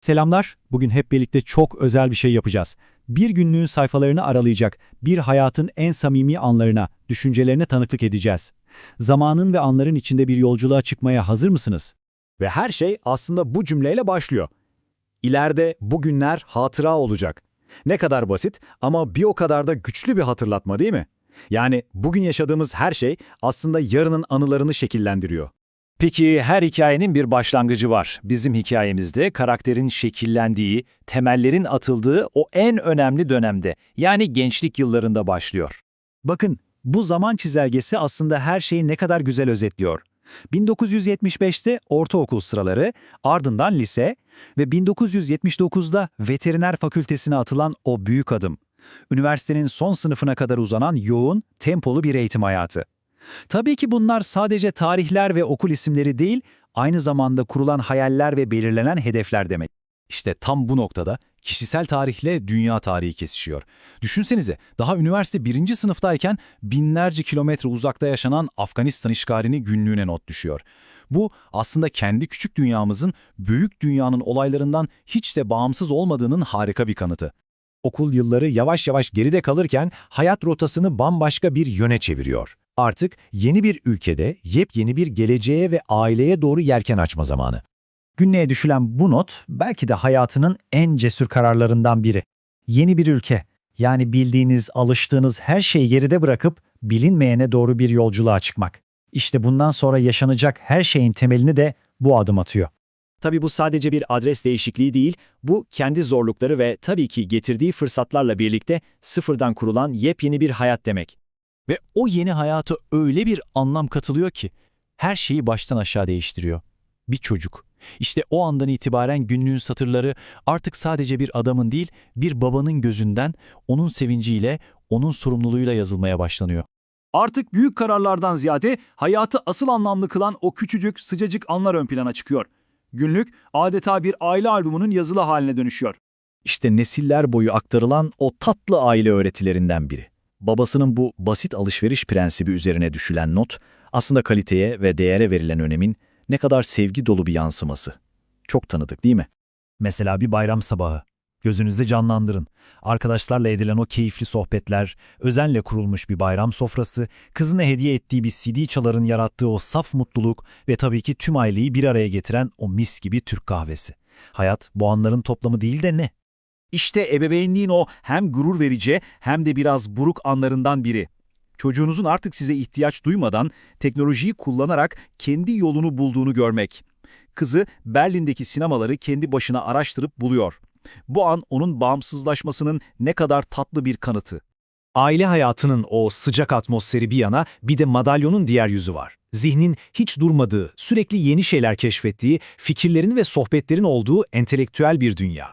Selamlar, bugün hep birlikte çok özel bir şey yapacağız. Bir günlüğün sayfalarını aralayacak, bir hayatın en samimi anlarına, düşüncelerine tanıklık edeceğiz. Zamanın ve anların içinde bir yolculuğa çıkmaya hazır mısınız? Ve her şey aslında bu cümleyle başlıyor. İleride bugünler hatıra olacak. Ne kadar basit ama bir o kadar da güçlü bir hatırlatma değil mi? Yani bugün yaşadığımız her şey aslında yarının anılarını şekillendiriyor. Peki her hikayenin bir başlangıcı var. Bizim hikayemizde karakterin şekillendiği, temellerin atıldığı o en önemli dönemde, yani gençlik yıllarında başlıyor. Bakın, bu zaman çizelgesi aslında her şeyi ne kadar güzel özetliyor. 1975'te ortaokul sıraları, ardından lise ve 1979'da veteriner fakültesine atılan o büyük adım. Üniversitenin son sınıfına kadar uzanan yoğun, tempolu bir eğitim hayatı. Tabii ki bunlar sadece tarihler ve okul isimleri değil, aynı zamanda kurulan hayaller ve belirlenen hedefler demek. İşte tam bu noktada kişisel tarihle dünya tarihi kesişiyor. Düşünsenize daha üniversite birinci sınıftayken binlerce kilometre uzakta yaşanan Afganistan işgalini günlüğüne not düşüyor. Bu aslında kendi küçük dünyamızın büyük dünyanın olaylarından hiç de bağımsız olmadığının harika bir kanıtı. okul yılları yavaş yavaş geride kalırken hayat rotasını bambaşka bir yöne çeviriyor. Artık yeni bir ülkede yepyeni bir geleceğe ve aileye doğru yelken açma zamanı. Günlüğe düşülen bu not belki de hayatının en cesur kararlarından biri. Yeni bir ülke, yani bildiğiniz, alıştığınız her şeyi geride bırakıp bilinmeyene doğru bir yolculuğa çıkmak. İşte bundan sonra yaşanacak her şeyin temelini de bu adım atıyor. Tabii bu sadece bir adres değişikliği değil, bu kendi zorlukları ve tabii ki getirdiği fırsatlarla birlikte sıfırdan kurulan yepyeni bir hayat demek. Ve o yeni hayata öyle bir anlam katılıyor ki her şeyi baştan aşağı değiştiriyor. Bir çocuk. İşte o andan itibaren günlüğün satırları artık sadece bir adamın değil, bir babanın gözünden, onun sevinciyle, onun sorumluluğuyla yazılmaya başlanıyor. Artık büyük kararlardan ziyade hayatı asıl anlamlı kılan o küçücük, sıcacık anlar ön plana çıkıyor. Günlük adeta bir aile albümünün yazılı haline dönüşüyor. İşte nesiller boyu aktarılan o tatlı aile öğretilerinden biri. Babasının bu basit alışveriş prensibi üzerine düşülen not, aslında kaliteye ve değere verilen önemin ne kadar sevgi dolu bir yansıması. Çok tanıdık değil mi? Mesela bir bayram sabahı. Gözünüzde canlandırın. Arkadaşlarla edilen o keyifli sohbetler, özenle kurulmuş bir bayram sofrası, kızına hediye ettiği bir CD çaların yarattığı o saf mutluluk ve tabii ki tüm aileyi bir araya getiren o mis gibi Türk kahvesi. Hayat bu anların toplamı değil de ne? İşte ebeveynliğin o hem gurur verici hem de biraz buruk anlarından biri. Çocuğunuzun artık size ihtiyaç duymadan teknolojiyi kullanarak kendi yolunu bulduğunu görmek. Kızı Berlin'deki sinemaları kendi başına araştırıp buluyor. Bu an onun bağımsızlaşmasının ne kadar tatlı bir kanıtı. Aile hayatının o sıcak atmosferi bir yana bir de madalyonun diğer yüzü var. Zihnin hiç durmadığı, sürekli yeni şeyler keşfettiği, fikirlerin ve sohbetlerin olduğu entelektüel bir dünya.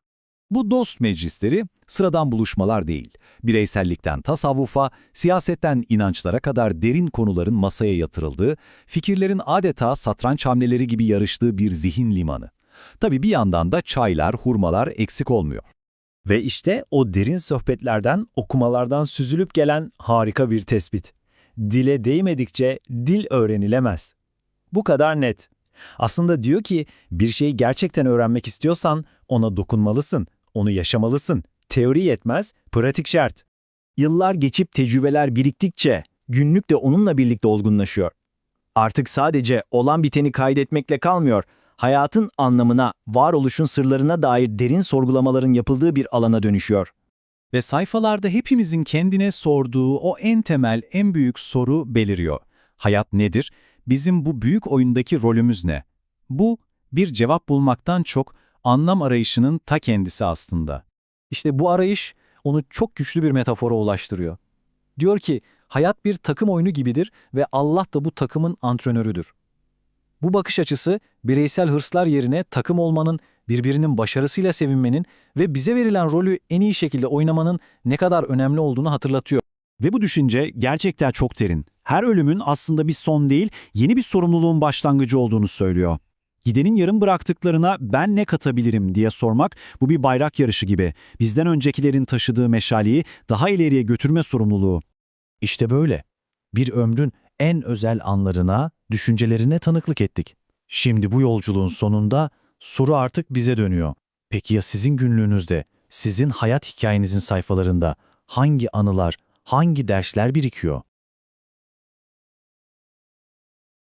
Bu dost meclisleri sıradan buluşmalar değil. Bireysellikten tasavvufa, siyasetten inançlara kadar derin konuların masaya yatırıldığı, fikirlerin adeta satranç hamleleri gibi yarıştığı bir zihin limanı. Tabii bir yandan da çaylar, hurmalar eksik olmuyor. Ve işte o derin sohbetlerden, okumalardan süzülüp gelen harika bir tespit. Dile değmedikçe dil öğrenilemez. Bu kadar net. Aslında diyor ki bir şeyi gerçekten öğrenmek istiyorsan ona dokunmalısın, onu yaşamalısın. Teori yetmez, pratik şart. Yıllar geçip tecrübeler biriktikçe günlük de onunla birlikte olgunlaşıyor. Artık sadece olan biteni kaydetmekle kalmıyor, hayatın anlamına, varoluşun sırlarına dair derin sorgulamaların yapıldığı bir alana dönüşüyor. Ve sayfalarda hepimizin kendine sorduğu o en temel, en büyük soru beliriyor. Hayat nedir? Bizim bu büyük oyundaki rolümüz ne? Bu, bir cevap bulmaktan çok anlam arayışının ta kendisi aslında. İşte bu arayış onu çok güçlü bir metafora ulaştırıyor. Diyor ki hayat bir takım oyunu gibidir ve Allah da bu takımın antrenörüdür. Bu bakış açısı bireysel hırslar yerine takım olmanın, birbirinin başarısıyla sevinmenin ve bize verilen rolü en iyi şekilde oynamanın ne kadar önemli olduğunu hatırlatıyor. Ve bu düşünce gerçekten çok derin. Her ölümün aslında bir son değil, yeni bir sorumluluğun başlangıcı olduğunu söylüyor. Gidenin yarım bıraktıklarına ben ne katabilirim diye sormak bu bir bayrak yarışı gibi. Bizden öncekilerin taşıdığı meşaleyi daha ileriye götürme sorumluluğu. İşte böyle. Bir ömrün en özel anlarına, düşüncelerine tanıklık ettik. Şimdi bu yolculuğun sonunda soru artık bize dönüyor. Peki ya sizin günlüğünüzde, sizin hayat hikayenizin sayfalarında hangi anılar, hangi dersler birikiyor?